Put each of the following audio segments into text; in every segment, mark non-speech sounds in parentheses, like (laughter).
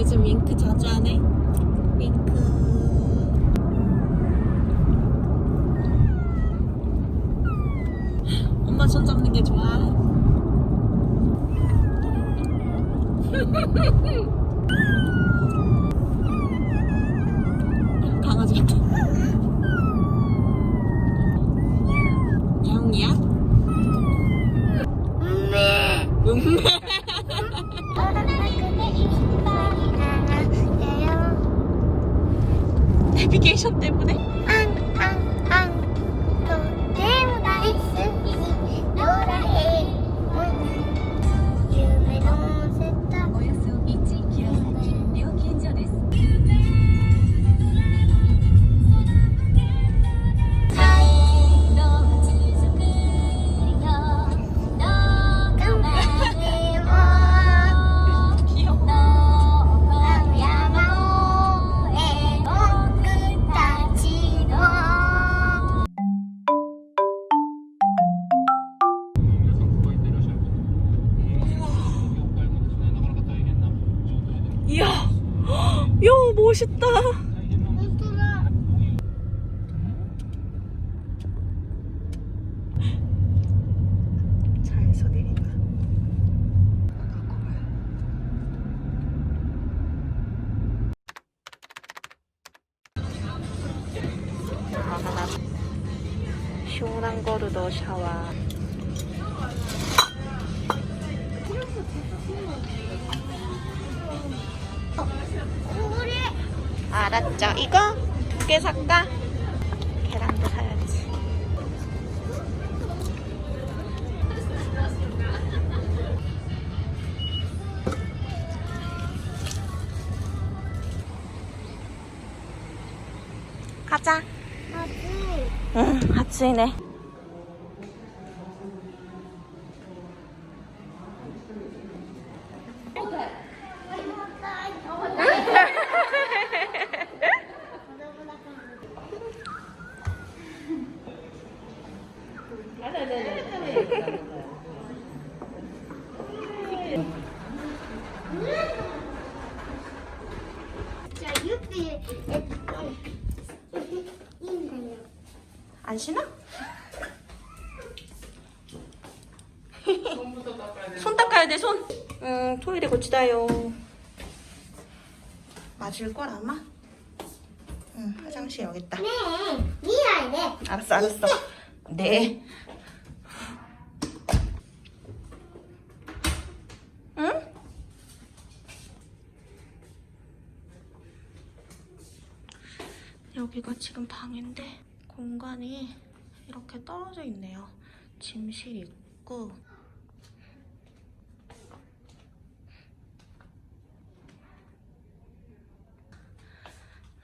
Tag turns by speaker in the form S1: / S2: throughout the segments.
S1: 요즘 윙크 자주 하네? 야, 멋있다. 알았죠? 이거 두 개 살까? 계란도 사야지. 가자.
S2: 熱い
S1: 응, 아침이네. 안 신어? 손 닦아야 돼, 손. 음, 토일에 고치다요. 맞을 걸 아마? 응, 화장실 여기 있다.
S2: 네, 미안해.
S1: 알았어, 알았어. 네. 여기가 지금 방인데 공간이 이렇게 떨어져 있네요. 침실 있고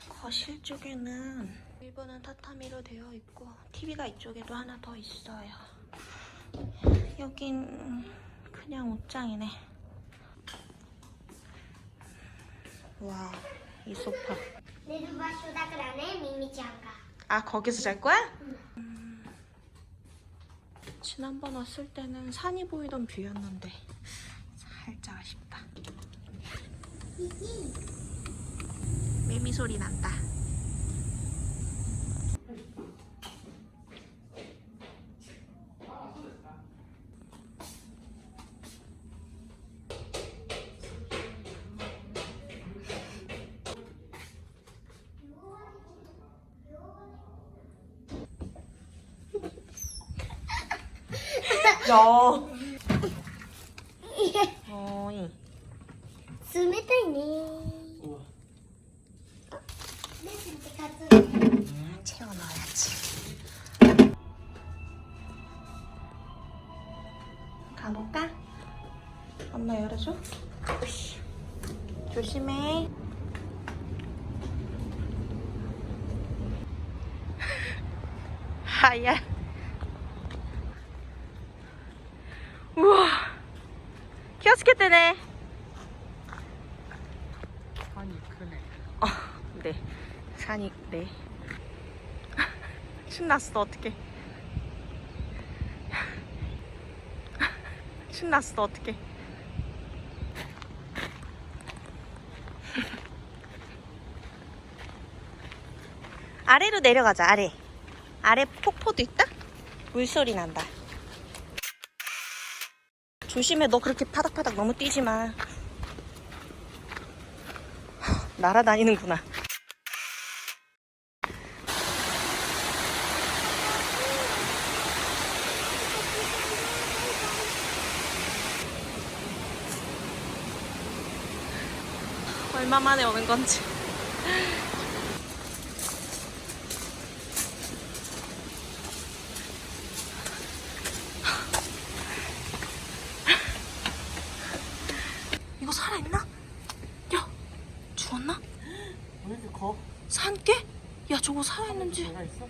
S1: 거실 쪽에는 일본은 타타미로 되어 있고 TV가 이쪽에도 하나 더 있어요. 여긴 그냥 옷장이네. 와, 이 소파.
S2: 내 눈밭 쇼닥을 안에 미미짱가.
S1: 아 거기서 잘 거야? 응. 음, 지난번 왔을 때는 산이 보이던 뷰였는데 살짝 아쉽다. 미미 소리 난다. 어이. 스미타이네. 진짜 음, 가볼까? 엄마 열어줘. 조심해. (laughs) 하얀. 気をつけて 되네.
S3: 산이 크네.
S1: 어, 네. 산이, 네. (laughs) 신났어, 어떡해. (laughs) 신났어, 어떡해. (laughs) 아래로 내려가자, 아래. 아래 폭포도 있다? 물소리 난다. 조심해, 너 그렇게 파닥파닥 너무 뛰지 마. 날아다니는구나. 얼마 만에 오는 건지. 이거 살아있나? 야, 죽었나?
S3: 왜 이렇게 커?
S1: 산개? 야, 저거 살아있는지.
S3: 내가 있어?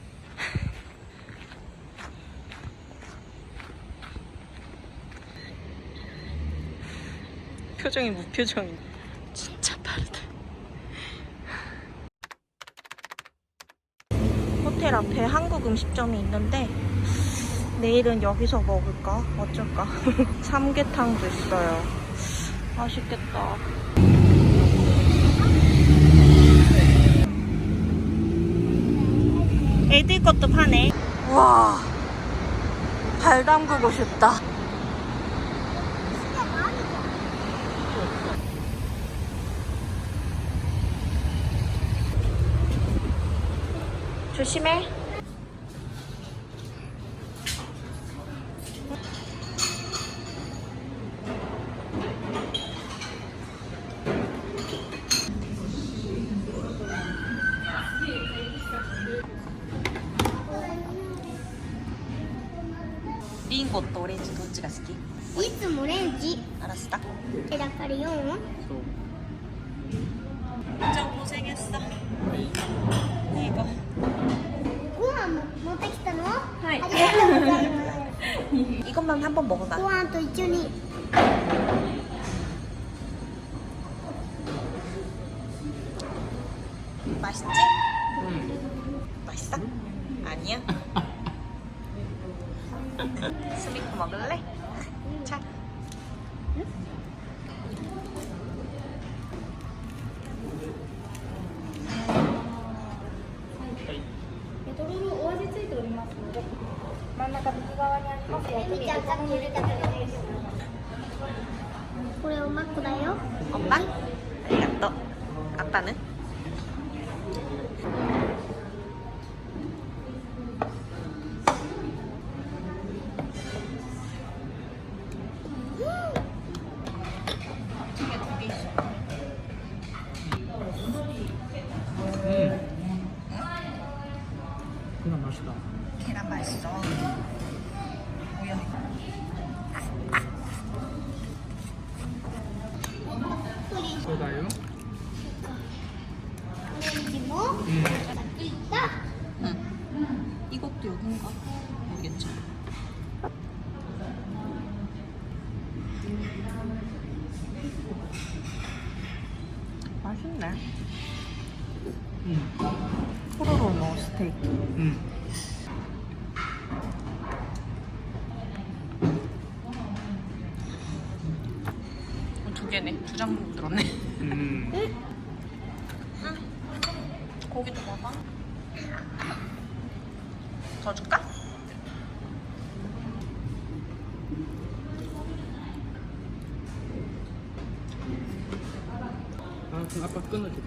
S1: 표정이 무표정이. 진짜 빠르다. 호텔 앞에 한국 음식점이 있는데 내일은 여기서 먹을까? 어쩔까? (laughs) 삼계탕도 있어요. 맛있겠다. 애들 것도 파네. 와, 발 담그고 싶다. 조심해. 이것만 한번 먹어봐.
S2: 우와, 또 이준이. 우리 엄마 구나요?
S1: 엄마? 아빠는?
S3: 써봐요.
S1: 그리고 또
S3: 있다.
S1: 응. 이것도 여긴가? 모르겠죠. 맛있네.
S3: 음.
S1: 포로로 넣 스테이크.
S3: 음.
S1: 두 개네. 두 장 들었네.
S3: 음.
S1: 고기도 먹어. 더 줄까?
S3: 아, 그럼 아빠 끊어줄게.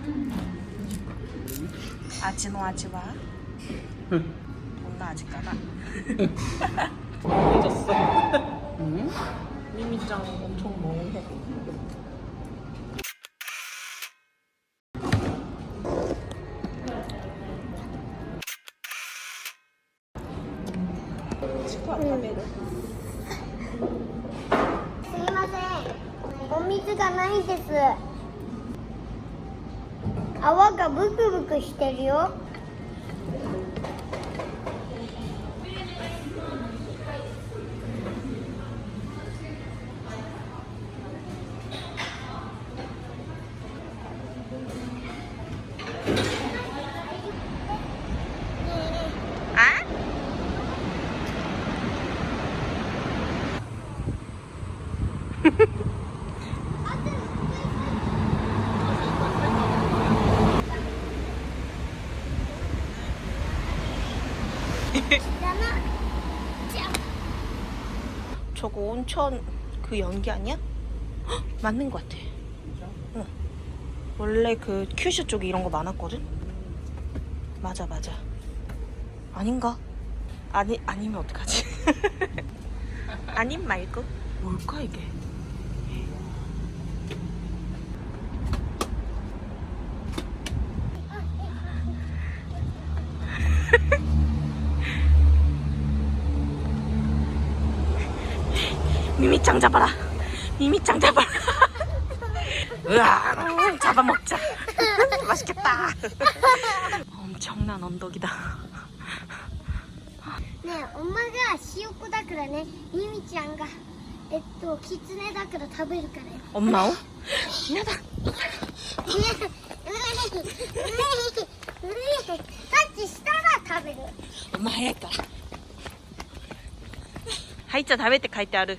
S1: 아지노 아지와. 존나 아직까다. (laughs) (laughs)
S3: 잊었어. 응?
S1: 미미짱 엄청. 치 る
S2: すいません。お水がないです。泡がブクブクしてるよ。
S1: 저거 온천 그 연기 아니야? 헉, 맞는 것 같아. 어. 원래 그 큐슈 쪽에 이런 거 많았거든? 맞아, 맞아. 아닌가? 아니, 아니면 어떡하지? (laughs) 아님 말고. 뭘까, 이게? 미미짱 잡아라. 미미짱 잡아라. 으아, 잡아먹자. 맛있겠다. 엄청난 언덕이다. (laughs)
S2: ねえ엄마가ひよこだからねみみちゃんがえっとキツネだから食べるからよ
S1: 엄마오? 야다.
S2: タッチしたら食べる
S1: 엄마 하야까. 하이자 다베 때書いてある.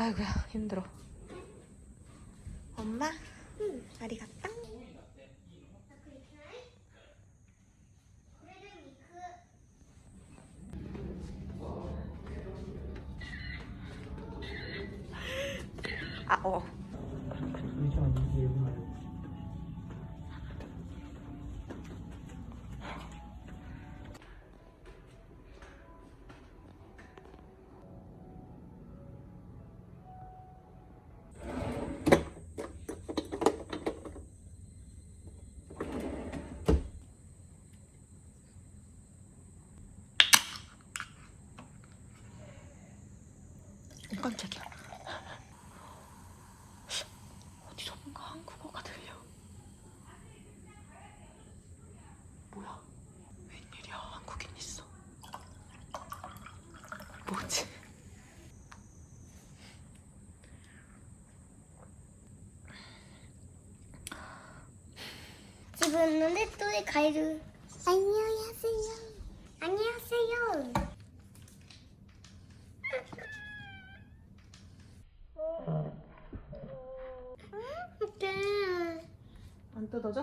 S1: 아이고야 힘들어 엄마? 응 아리가땅 들었는데 또 가이
S2: 드. 안녕하세 요. 안녕하세 요.
S1: 안 뜯어 져?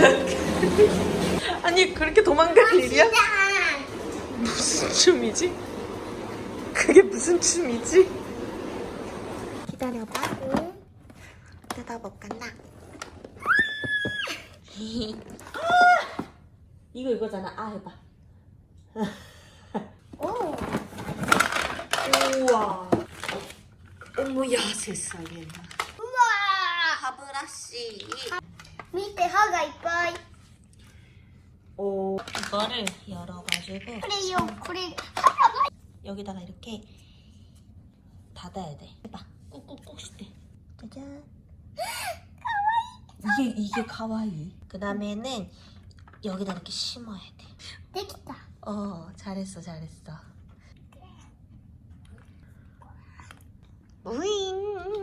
S1: (laughs) 아니 그렇게 도망갈 일이야? 무슨 춤이지? 그게 무슨 춤이지? 기다려봐
S2: 응?
S1: 뜯어볼까 나 이거 이거잖아 아 해봐
S2: 오 (laughs)
S1: 우와 어머야 세상에
S2: 하나씩 밑에 허가 이뻐요.
S1: 오. 이거를 열어가지고
S2: 그래요. 그래.
S1: 여기다가 이렇게 닫아야 돼. 해봐. 꾹꾹꾹 씹대. 짜잔. 이게 이게 가와이. 그 다음에는 여기다 이렇게 심어야 돼.
S2: 되겠다.
S1: 어 잘했어 잘했어. 우잉.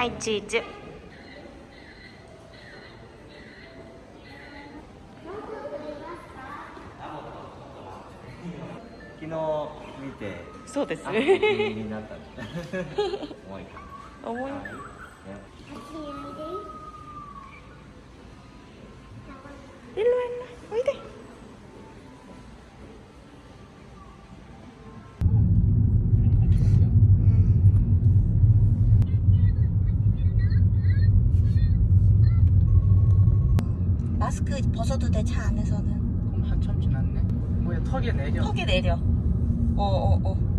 S1: はいチーズ
S4: 昨日見て
S1: そうです。
S4: ね。(laughs) 重い重い、ね。
S3: 뭐야 턱에 내려
S1: 턱에 내려 어어어 어,
S2: 어.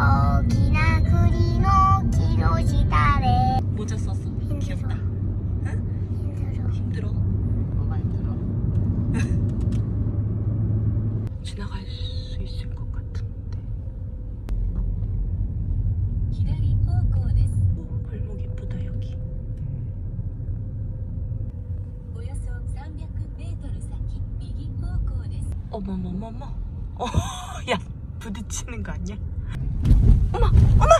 S1: Okay. 어머머머머 어, 야 부딪히는 거 아니야? 엄마 엄마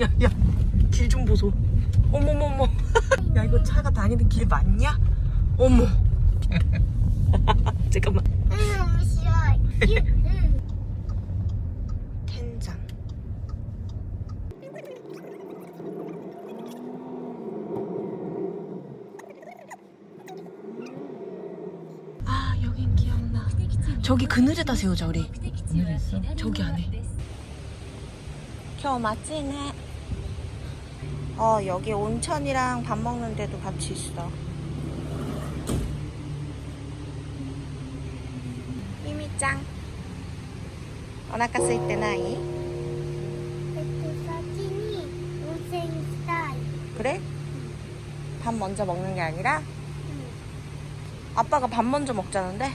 S1: 야야 길 좀 보소. 어머머머. 야, 이거 차가 다니는 길 맞냐? 어머. (laughs) 잠깐만. 응, 싫어. 저기 그늘에다 세우자 우리.
S5: 目的地は左
S1: 저기 안에.
S5: 側です
S1: 겨 맛지네. 어 여기 온천이랑 밥 먹는 데도 같이 있어. 힘이 짱. 오나카 스이때 나이.
S2: えっと先に温泉行きたい
S1: 그래? 밥 먼저 먹는 게 아니라 아빠가 밥 먼저 먹자는데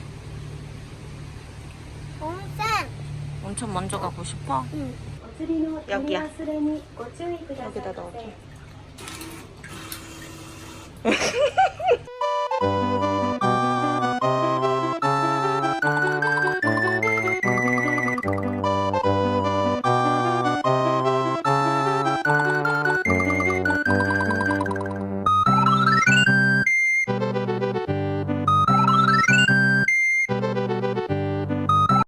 S1: 엄청 먼저 가고 싶어?
S2: 응.
S1: 여기야. 여기다 넣어줘. (laughs)